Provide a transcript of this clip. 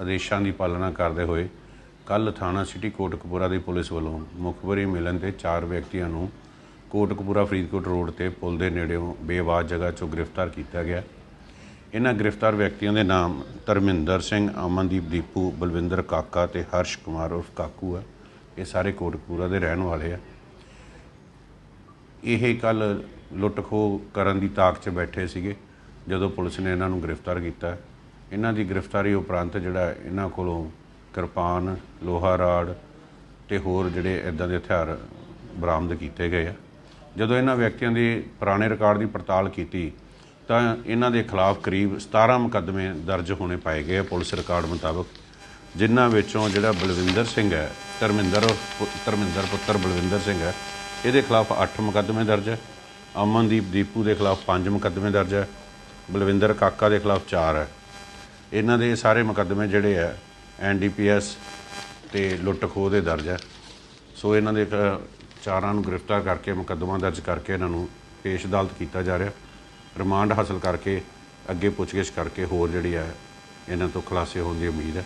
ਆਦੇਸ਼ਾਂ ਦੀ ਪਾਲਣਾ ਕਰਦੇ ਹੋਏ ਕੱਲ ਥਾਣਾ ਸਿਟੀ ਕੋਟਕਪੂਰਾ ਦੀ ਪੁਲਿਸ ਵੱਲੋਂ ਮੁਖਬਰੀ ਮਿਲਣ ਤੇ ਚਾਰ ਵਿਅਕਤੀਆਂ ਨੂੰ ਕੋਟਕਪੂਰਾ ਫਰੀਦਕੋਟ ਰੋਡ ਤੇ ਪੁਲ ਦੇ ਨੇੜਿਓਂ ਬੇਵਾਜ਼ ਜਗ੍ਹਾ 'ਚੋਂ ਗ੍ਰਿਫਤਾਰ ਕੀਤਾ ਗਿਆ। ਇਹਨਾਂ ਗ੍ਰਿਫਤਾਰ ਵਿਅਕਤੀਆਂ ਦੇ ਨਾਮ ਧਰਮਿੰਦਰ ਸਿੰਘ, ਅਮਨਦੀਪ ਦੀਪੂ, ਬਲਵਿੰਦਰ ਕਾਕਾ ਤੇ ਹਰਸ਼ ਕੁਮਾਰ ਉਰਫ ਕਾਕੂ ਆ। ਇਹ ਸਾਰੇ ਕੋਟਕਪੂਰਾ ਦੇ ਰਹਿਣ ਵਾਲੇ ਆ। ਇਹ ਕੱਲ ਲੁੱਟ ਖੋਹ ਕਰਨ ਦੀ ਤਾਕ 'ਚ ਬੈਠੇ ਸੀਗੇ ਜਦੋਂ ਪੁਲਿਸ ਨੇ ਇਹਨਾਂ ਨੂੰ ਗ੍ਰਿਫਤਾਰ ਕੀਤਾ। ਇਹਨਾਂ ਦੀ ਗ੍ਰਿਫਤਾਰੀ ਉਪਰੰਤ ਜਿਹੜਾ ਇਹਨਾਂ ਕੋਲੋਂ ਕਿਰਪਾਨ, ਲੋਹਾ ਰਾੜ ਤੇ ਹੋਰ ਜਿਹੜੇ ਇਦਾਂ ਦੇ ਹਥਿਆਰ ਬਰਾਮਦ ਕੀਤੇ ਗਏ ਆ। ਜਦੋਂ ਇਹਨਾਂ ਵਿਅਕਤੀਆਂ ਦੇ ਪੁਰਾਣੇ ਰਿਕਾਰਡ ਦੀ ਪੜਤਾਲ ਕੀਤੀ, ਤਾਂ ਇਹਨਾਂ ਦੇ ਖਿਲਾਫ ਕਰੀਬ 17 ਮੁਕੱਦਮੇ ਦਰਜ ਹੋਣੇ ਪਾਏ ਗਏ ਆ ਪੁਲਿਸ ਰਿਕਾਰਡ ਮੁਤਾਬਕ, ਜਿਨ੍ਹਾਂ ਵਿੱਚੋਂ ਜਿਹੜਾ ਬਲਵਿੰਦਰ ਸਿੰਘ ਹੈ, ਧਰਮਿੰਦਰ ਪੁ- ਧਰਮਿੰਦਰ ਪੁੱਤਰ ਬਲਵਿੰਦਰ ਸਿੰਘ ਹੈ, ਇਹਦੇ ਖਿਲਾਫ 8 ਮੁਕੱਦਮੇ ਦਰਜ ਹੈ। ਅਮਨਦੀਪ ਦੀਪੂ ਦੇ ਖਿਲਾਫ 5 ਮੁਕੱਦਮੇ ਦਰਜ ਹੈ। ਬਲਵਿੰਦਰ ਕਾਕਾ ਦੇ ਖਿਲਾਫ 4 ਹੈ। ਇਹਨਾਂ ਦੇ ਸਾਰੇ ਮੁਕੱਦਮੇ ਜਿਹੜੇ ਆ ਐਨਡੀਪੀਐਸ ਤੇ ਲੁੱਟ ਖੋਹ ਦੇ ਦਰਜ ਹੈ ਸੋ ਇਹਨਾਂ ਦੇ ਕ- ਚਾਰਾਂ ਨੂੰ ਗ੍ਰਿਫਤਾਰ ਕਰਕੇ ਮੁਕੱਦਮਾ ਦਰਜ ਕਰਕੇ ਇਹਨਾਂ ਨੂੰ ਪੇਸ਼ ਅਦਾਲਤ ਕੀਤਾ ਜਾ ਰਿਹਾ। ਰਿਮਾਂਡ ਹਾਸਲ ਕਰਕੇ, ਅੱਗੇ ਪੁੱਛਗਿੱਛ ਕਰਕੇ ਹੋਰ ਜਿਹੜੀ ਹੈ ਇਹਨਾਂ ਤੋਂ ਖੁਲਾਸੇ ਹੋਣ ਦੀ ਉਮੀਦ ਹੈ।